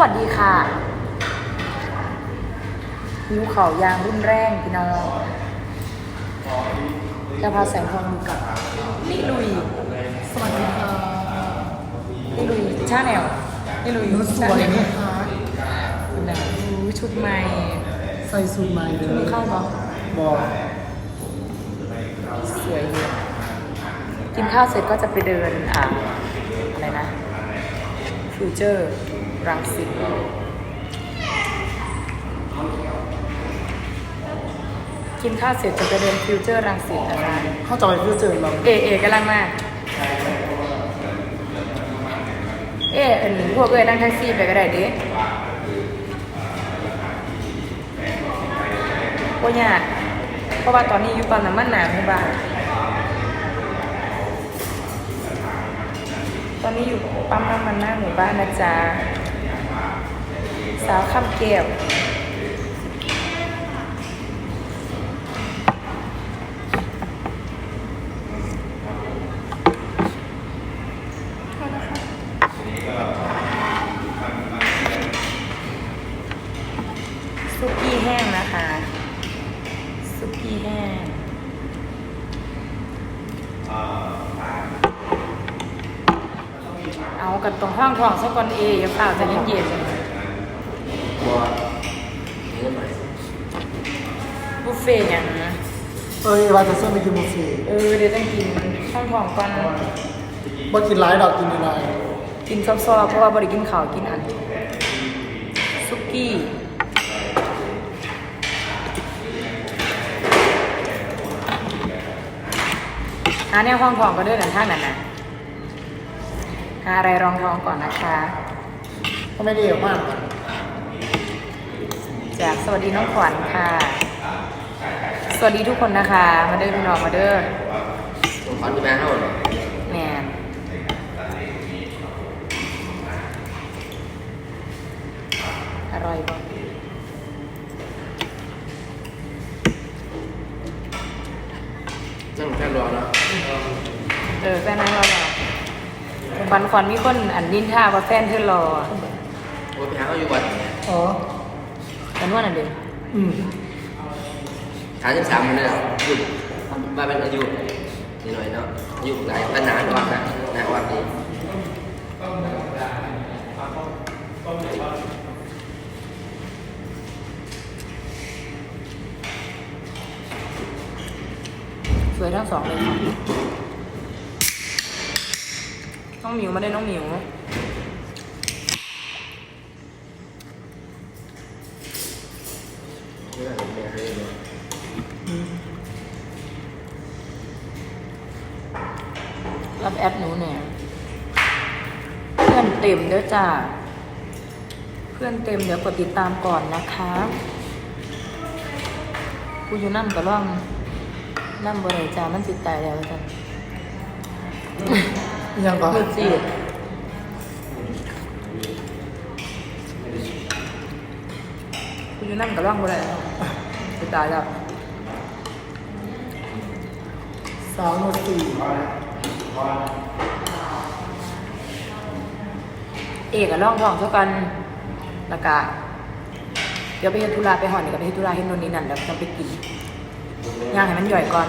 วัสดีค่ะหิวเข่ายางรุ่นแรงพี่น้องจะพาแสงทองอยู่กับลิลุย สวัสดีค่ะลิลุยชาแนลลิลุยรถสวยนะคะนะอู้ชุดใหม่ ใส่สูทใหม่เลมีเข้าปะบอกสวยดีกินข้าวเสร็จก็จะไปเดินอ่าอะไรนะฟิวเจอร์ รังสิตกินข้าวเสร็จจะไปเดินฟิวเจอร์รังสิตนะคะ เข้าจอยเพื่อเจอเราเอเอกำลังมาเอเอ็นพวกเอ้ยนั่งแท็กซี่ไปก็ได้เดิพวกเนี่ยากเพราะว่าตอนนี้อยู่ปั๊มน้ำมันหนาหมู่บ้านตอนนี้อยู่ปั๊มน้ำมันหน้าหมู่บ้านนะจ๊ะ สาวคำเกลียวซุกี้แห้งนะคะซุกี้แห้งเอากันตรงห้องทองสักก่อนเออย่าเปล่าใจะเย็นๆ บุฟเฟ่ต์อย่างนะเอ้ยว่าจะเส้นไปกินบุฟเฟ่ต์เออเดี๋ยวต้องกินห้องทองก่อนบ่กินร้ายดอกกินน้อยกินซอบๆเพราะว่าบริกินข้าวกินอันซุกี้หาเนี่ยห้องทองก็เด้อกันท่านนั่นนะหาอะไรรองทองก่อนนะคะ ๆก็ไม่ได้เยอะมาก จากสวัสดีน้องขวัญค่ะ สวัสดีทุกคนนะคะ มาเด้อพี่น้องมาเด้อผมขอที่แม่เท่าไหร่แมนอร่อยบ่นั่งแค่รอแล้ว เออแฟนนั้นรอหรอวันขวัญมีคนอันนินท่าว่าแฟนเธอรอโอ้ยไปหาเขาอยู่วัดเนี่ยอ๋อ กันว่านั่นเด้อืมสามสิบสามมันเนี่ยหยุดมาเป็นอายุนิดหน่อยเนาะอายุหลายแต่นานวัดนะนานวัดดีสวยทั้งสองเลยค่ะน้องหมิวมาได้น้องหมิว รับแอดหนูเนี่ยเพื่อนเต็มเด้อจ้าเพื่อนเต็มเดี๋ยวกดติดตามก่อนนะคะกูอยู่นั่นก็ร่องนั่นบริจามันจิตตายแล้วจ้ะยังก่อนมือจีดกูอยู่นั่นก็ร่องบริแล้วจิตตายแล้วสาวโนสี่ เอกกับร่องทองเท่ากันแล้วก็เดี๋ยวไปเฮ็ดธุระไปหอนเดี๋ยวก็ไปเฮ็ดธุระเฮ็ดโน่นนี่นั่นแล้วจะไปกินย่างให้มันย่อยก่อน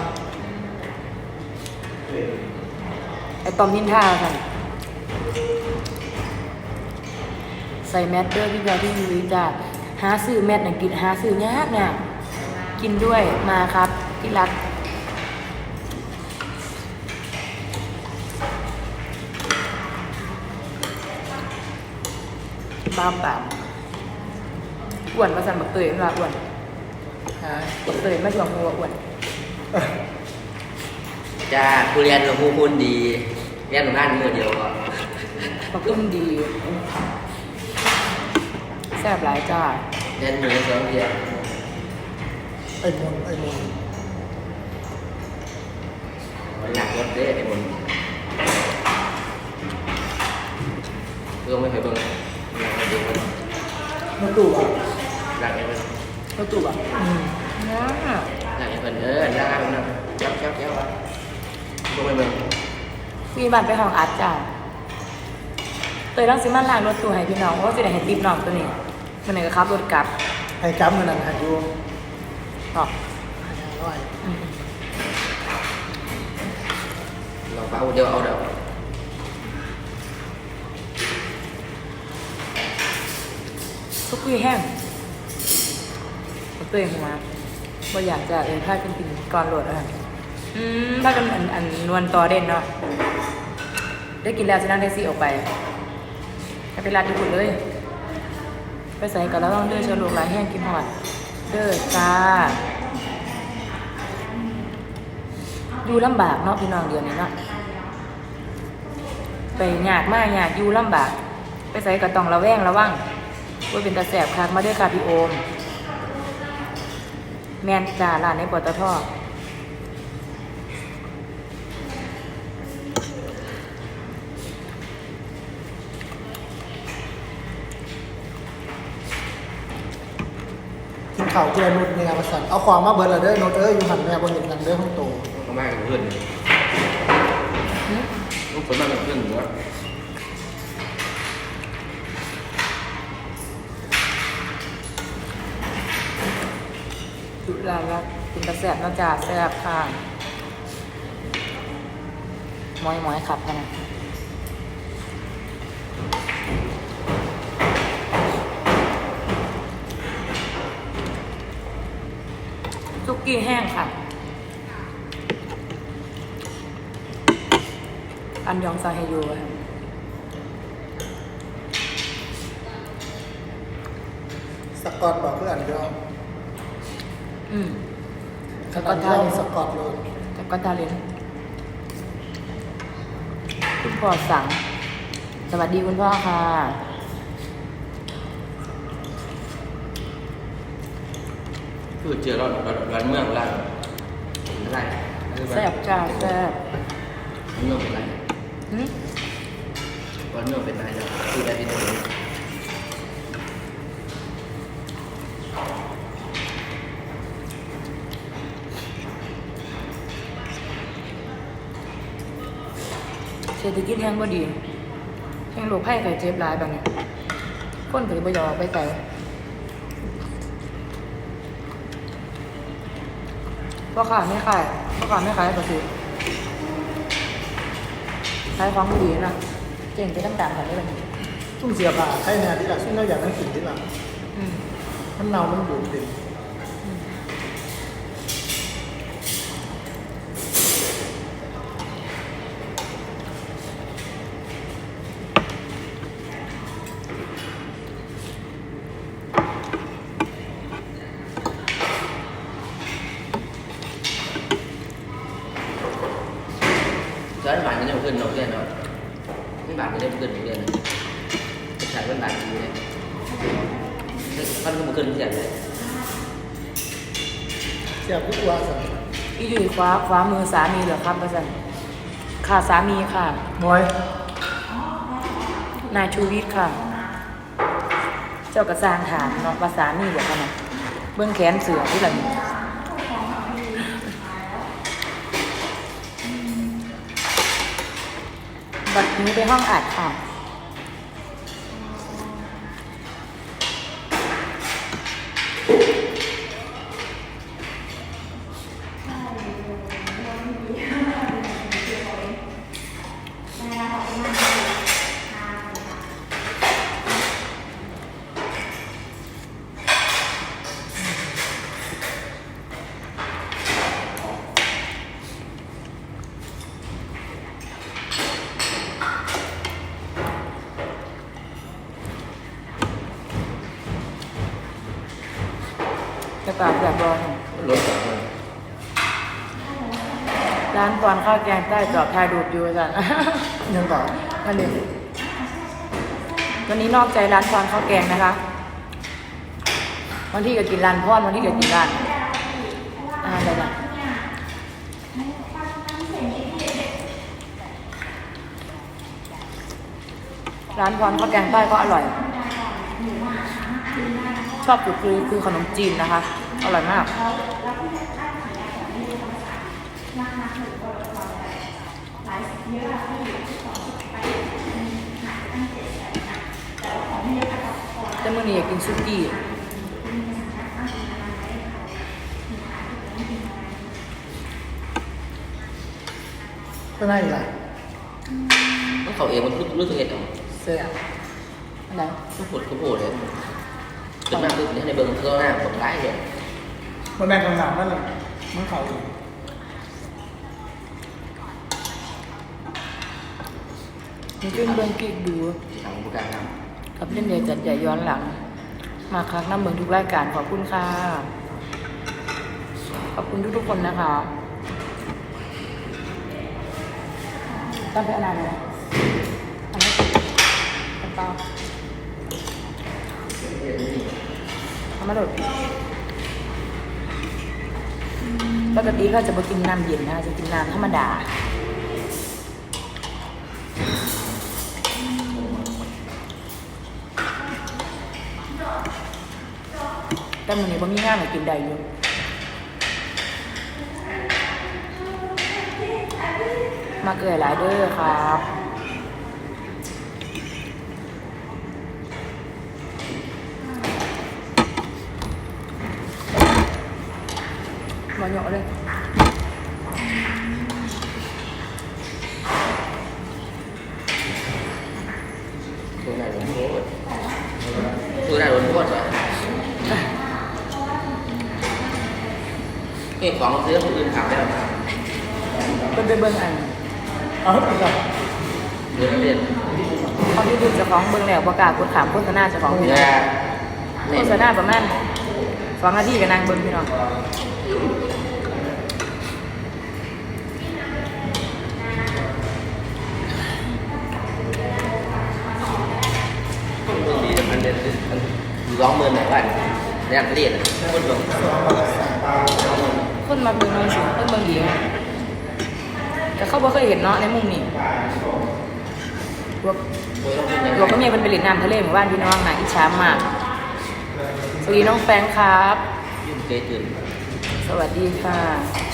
ไอ้ตอมนินท่าค่ะใส่แมสเดอร์พี่แบร์ที่ยูวิจ้าหาซื้อแมสอังกฤษหาซื้อยากเนี่ยกินด้วยมาครับที่รัก บ้าปามอ้วนมาสั่นบักเตยมันว่าอ้วนฮะบักเตยไม่ชวนมัวอ้วนจ้าผู้เรียนกับผู้คุณดีเรียนหนูงานมือเดียวก็บักอุ้มดีแซ่บหลายจ้าเรียนหนูสองเดียวไอ้มนไอ้มนหนักรถเด้ไอ้บนเพื่องไม่เคยเบิ่ง รถเด้มันมาตู่อะหนักไอ้มันเราตูบอะอืมนะหนักไอ้มันเออหนักไอ้มันเจ้าเจ้าเจ้าลงไปเบิ่งมีบัตรไปห้องอัดจ้าตยต้องซื้อมาล้างรถตู้ให้พี่น้องเพราะว่าจะได้ให้ติปน้องตัวนี้มันไหนก็ขับรถกลับให้กำเงินนั่นหันอยู่ต่อหันอร่อยอืมลองเปล่าเดี๋ยวเอาเดี๋ยว ทุก คุยแห้งเตยหัวบ่อยากจะเออถ้าเป็นกินก่อนโหลดอะอืมถ้ากันอันอันนวลต่อเด่นเนาะได้กินแล้วจะนั่งแท็กซี่ออกไปให้ไปร้านญี่ปุ่นเลย ไปใส่กับแล้วต้องเด้อเชิญลูกหลายแห้งกินหอด เด้อจ้าอยู่ลำบากเนาะพี่น้องเดือนนี้เนาะไปยากมากยากอยู่ลำบาก ไปใส่ก็ต้องระแวงระวัง ว่าเป็นตาแสบคักมาด้วยค่ะพี่โอม แมนจ่าร้านในปตทกินข้าวเกลือนุดเนี่ยมาสั่นเอาความมาเบิร์ดละเด้อนุดเอ้ยอยู่หันแม่บนเห็นหนังเด้อห้องโตเอามากับเพื่อนลูกคนมากับเพื่อนอยู่แล้ จุฬาละเป็นตาแสบนาะจ่าแสบค่ะมอยมอยขับกันะซุกี้แห้งค่ะ อันยองซาเฮโยค่ะสกอตบอกเพื่อนเดียว อืมขนาดเดียวสกอตเลยแล้วก็ตาเลนคุณพ่อสั่ง สวัสดีคุณพ่อค่ะ คือเจอร้านร้านเมืองร้านอะไรแซ่บจ้าแซ่บร้านเมืองเป็นไรหึร้านเมืองเป็นไรนะคือได้ที่ไหน เศรษฐกิจแห้งบ่ดีแห้งโรคไข้ไข้เจ็บหลายแบบนี้คนถือบ่อยากออกไปไกลพ่อขาไม่ขายพ่อขาไม่ขายก็คือขายของดีนะเก่งไปตั้งแต่ค่ะนี่แบบนี้ซุ่มเสียผ่าใครเนี่ยที่หลักซุ่มเราอยากนั่งกินที่หลังอืมมันเน่ามันบูดเต็ม ร้านบ้านก็ยังเพื่อนเราเพื่อนเนาะบ้านก็ยังเพื่อนเพื่อนใช่บ้านบ้านอยู่เนี่ยมัน ก็มาขึ้นเสียงเลยเสียผู้ว่าสันอีอยู่ขวาขวามือสามีเหรอครับประจันค่ะสามีค่ะน้อยนายชูวิทย์ค่ะ เจ้ากระซางถามเนาะภาษามีบอกกันนะเบื้องแขนเสือที่หลังบัดนี้ไปห้องอัดค่ะ บแบบรอหน่อยรถสองร้านก่อนข้าวแกงใต้จอบทายดูดอยู่อาจารย์ยังก่อนมาเลยวันนี้นอกใจร้านฟอนข้าวแกงนะคะวันที่ก็กินร้านพ่อนวันที่ก็กินร้านอาหารอะไรนะร้านพรข้าวแกงใต้ก็อร่อย ชอบสุดคือคือขนมจีนนะคะ อร่อยมาก แต่มื้อนี้อยากกินซุกี้ก็น่าอยู่ละต้องเขาเองมันรู้รู้สึกเอ็ดเอาเสื้ออะไรทุกคนเขาโผล่เลยจนมากคือในเบิ้งก็หน้าผมร้ายเลย มันแบ่งกันหนักนั่นแหละมันเขาอยู่มันขึ้นเบิ่งกิ๊กดูทางผู้การทกับเล่นเดียวจัดใหญ่ย้อนหลัง มาครั้งน้ำเมืองทุกรายการขอบคุณค่ะ ขอบคุณทุกๆคนนะคะตั้งไปอนานเลยอันนี้เป็นเปล่าเอามาโดด ปกติก็จะมากินน้ำเย็นนะจะกินน้ำธรรมดาแต่มื้อนี้บ่มีงานให้กินได้อยู่มาเกิดหลายเด้อครับ มาเหยาะเลยำตัวหน้าโดนโทษตัวหน้าโดนโทษเหรอเอ้ของซื้อคนอื่นถามได้หรอเพิ่นไปเบิ่งอันเอาอีกแล้วเดือนเดือนเขาที่ดูเจ้าของเบิ่งแล้วบ่กล้ากดขามโฆษณาเจ้าของพี่เดืน้อองนโฆษณาประมาณสองนาทีก็นั่งเบิ่งพี่น้อง เดือนร้องเมืองไหนบ้าเนี่ยเรียนคนเมืองคนมาเบิ่งน้องสิเพิ่นเบิ่งดีแต่เขาบ่เคยเห็นเนาะในมุมนี้พวกหลวงก็เมีเป็นไปเล่นน้ำทะเลหมู่บ้านพี่น้องนะอิจฉามาก สวัสดีน้องแฟงครับสวัสดีค่ะ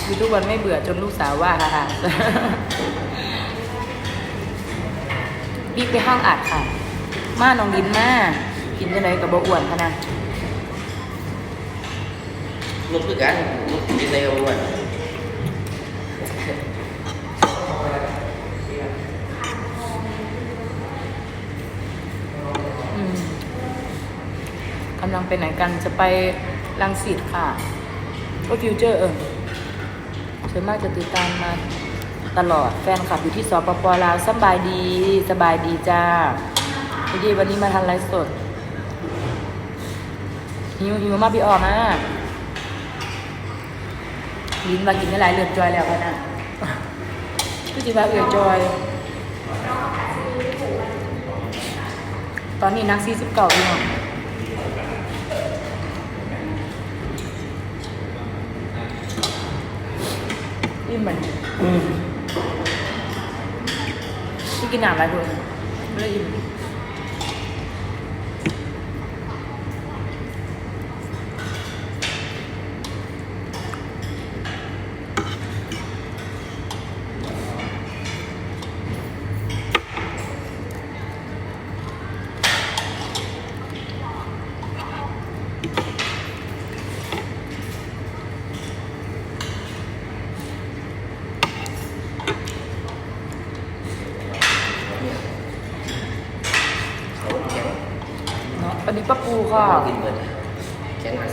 ยูทุกวันไม่เบื่อจนลูกสาวว่าฮ่าฮ่าบิ๊กไปห้องอัดค่ะ มาน้องดินมา กินจะไหนกับบอ้วนพะนะลูกคือกันลูกกินในกระบวนอืมกำลังไปไหนกันจะไปลังสิตค่ะก็ฟิวเจอร์เออส่วนมากจะติดตามมาตลอดแฟนคลับอยู่ที่สปปลาวสบายดีสบายดีจ้าพอดีวันนี้มาทันไลฟ์สด หิวหิวมากพี่ออกนะลิ้นมากินได้หลายเลือดจอยแล้วกันนะพี่จีบาเอือจอย ตอนนี้นักซีสิบเก่าพี่น้องอิ่มเหมือนพี่กินน้ำอะไรด้วยไม่ได้อิ่ม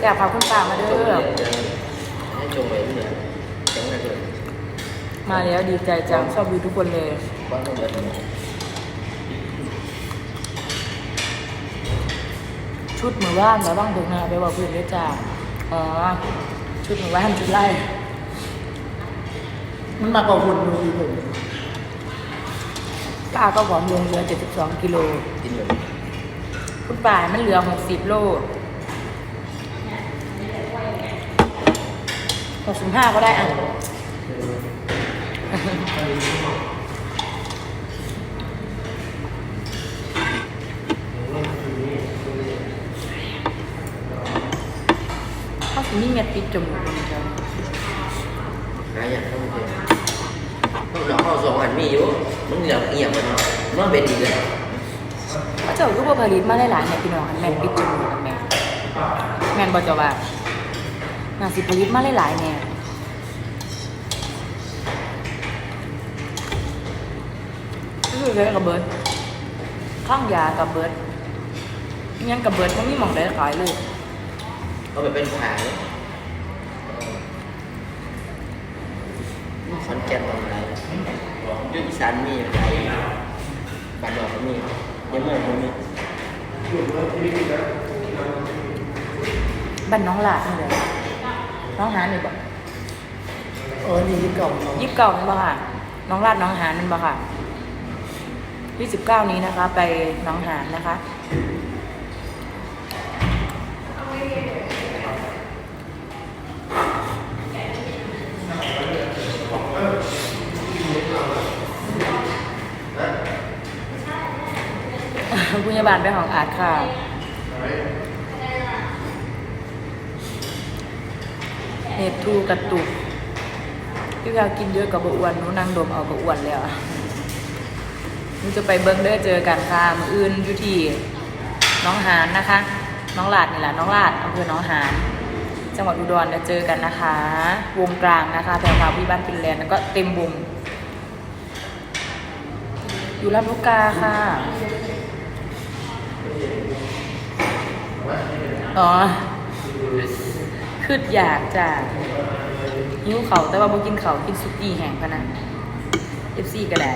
แข็งแซ่บพาคุณป้ามาเด้จงอเลยให้จงเลยเหมือนแข็งเลยมาแล้วดีใจจังชอบดูทุกคนเลยบ้านต้องเดินชุดมือว่านแล้วบ้างถึงนะไปบอกเพื่อนด้วยจ้าอ๋อ ชุดมือว่านชุดไล่มันมากกว่าหุ่นดูผมป้าก็ผอมลงเหลือ 72 กิโลกินเหมือนคุณป่ามันเหลือ 60 โล 65ก็ได้อะเขาสิมีเม็ดปิดจมูกเหมือนกันหาย่างต้องเดินต้องหลอกเขาสองอันมีอยู่มันเหลือเอียงมันมันเป็นอีเลยเขาจะจ้าก็บ่ผลิตมาได้หลายเนี่ยพี่น้องแมนปิดจมูกกันแม่แมนบ่เจ้าว่า น่าสิผลิตมาหลายๆเนี่ยก็คือใช้กับเบิร์ดข้างยากับเบิร์ดอิหยังกับเบิร์ดมันมีหม่องได้ขายเลยเอาไปเป็นขายขอนแก่นตรงไหนอยุอีสานมีอะไรบ้านนอกก็มียังไม่ก็มีบ้านน้องหลาดนี่เลย น้องหานนี่บ่เออนี่ยี่สิบเก่าเนาะยี่สิบเก้านี่บ่ค่ะน้องลาดน้องหานนั่นบ่ค่ะยี่สิบเก้านี้นะคะ ไปน้องหานนะคะพยาบาลไปของอาร์ตค่ะ เห็ดทูกระตุกพี่แพรกินเยอะกับบอ้วนหนูนั่งดมเอากับอ้วนแล้วหนูจะไปเบิ้งเด้อเจอกันค่ะมืออื่นอยู่ที่น้องหานนะคะ น้องลาดนี่แหละน้องลาดอำเภอน้องหานจังหวัดอุดรจะเจอกันนะคะ วงกลางนะคะแถวพาพี่บ้านฟินแลนด์แล้วก็เต็มวงอยู่ลำลูกกาค่ะอ๋อ คืออยากจะหิวเขาแต่ว่าบ่กินเขากินซุกี้แห้งพะนะเอฟซีก็ได้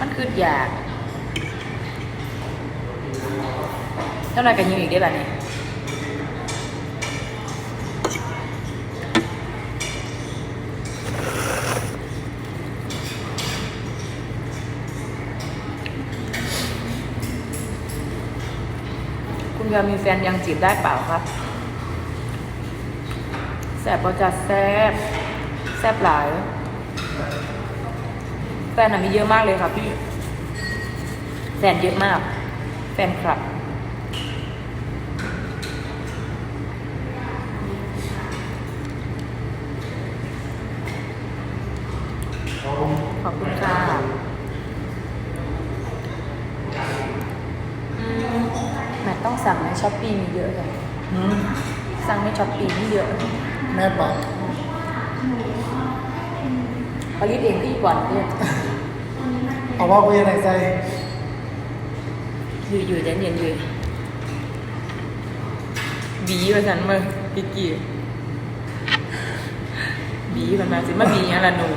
มันคืออยากเท่าไหร่กันยิวอีกได้แบบนี้ คุณยามีแฟนยังจีบได้เปล่าครับแซบก็จะแซบแซบหลาย แฟนน่ะมีเยอะมากเลยค่ะพี่ แฟนเยอะมาก แฟนคลับ ขอบคุณค่ะ ต้องสั่งในช้อปปี้มีเยอะเลยอืมสั่งในช้อปปี้มีเยอะแม่บอกผลิตเองที่ก่อนเนี่ยเอาว่ากูยังไงใจอยู่อยู่ใจเย็นอยู่บีว่าฉันมาพี่กี้บีมันมาสิมาบีอย่างละหนู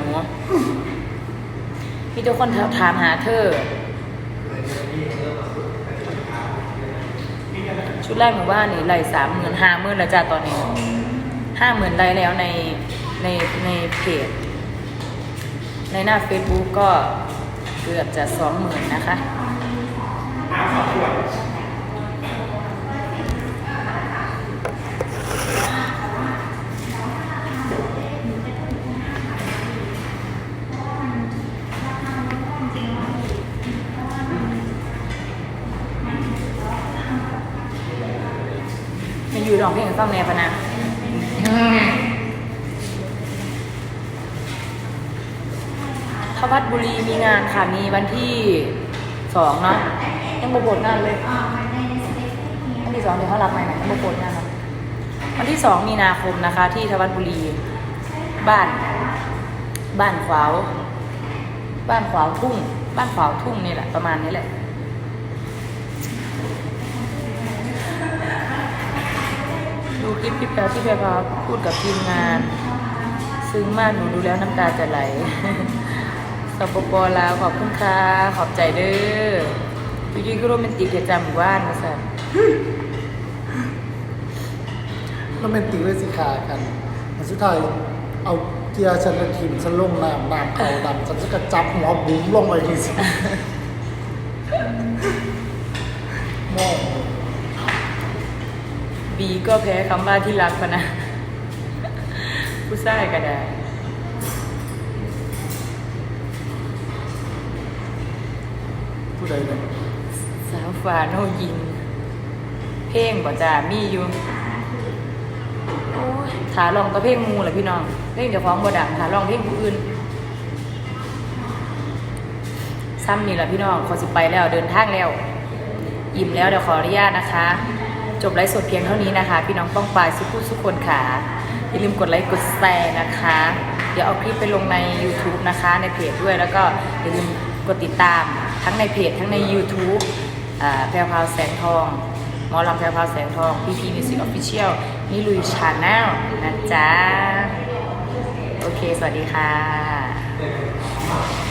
มีทุกคนถามหาเธอ ชุดแรกหมู่านนี่ไล่สามหมื่นห้าหมื่นแล้วจ้าตอนนี้ห้าหมื่นไล่แล้วในในในเพจในหน้า Facebook ก็เกือบจะสองหมื่นนะคะ อยู่ร้องเพลงให้ฟังแน่ปะนะทวัดบุรีมีงานค่ะ มีวันที่สองเนาะยังบวบงานเลยวันที่สองเดี๋ยวเขารับใหม่ไหมยังบวบงานครับวันที่สองมีนาคมนะคะ ที่ทวัดบุรี บ้าน บ้านขวาว บ้านขวาวทุ่ง บ้านขวาวทุ่งนี่แหละประมาณนี้แหละ ดูคลิปพี่แพรที่แพรพาพูดกับทีมงาน ซึ้งมากหนูดูแล้วน้ำตาจะไหลสปปลาวขอบคุณค่ะ ขอบใจเด้อวิดีก็โรแมนติกเดี๋ยวจำหมู่านมาสั่นแล้วเป็นตีเลยสิขากันมันสุดท้ายเอาเกียร์ฉันเป็นทีมฉันลงน้ำน้ำเขาดำฉันจะกระจับหัวบุ้งลงไปทีสิแม่ บีก็แพ้คำว่าที่รักปะนะผู้ชายก็ได้ผู้ใดเนี่ยสาวฟ้าโนยิน เพลงบ่จ้ามีอยู่โอ้ยถาลองแตัวเพลงหมูแหละพี่น้องเพลงเดี๋ยวของบ่ดังถาลองเพลงผู้อื่นซ้ำนี่แหละพี่น้องขอสิไปแล้วเดินทางแล้ว อิ่มแล้วเดี๋ยวขออนุญาตนะคะ จบไลฟ์สดเพียงเท่านี้นะคะ พี่น้องป้องปลายสุขุสุกคนค่ะอย่าลืมกดไลค์กดแชร์นะคะ เดี๋ยวเอาคลิปไปลงใน YouTube นะคะ ในเพจด้วยแล้วก็อย่าลืมกดติดตามทั้งในเพจทั้งใน YouTube แพรวพาวแสงทองหมอลำแพรวพาวแสงทองพีพีมิวสิกออฟฟิเชียลนี่ลุยชาแนลนะจ๊ะ โอเค สวัสดีค่ะ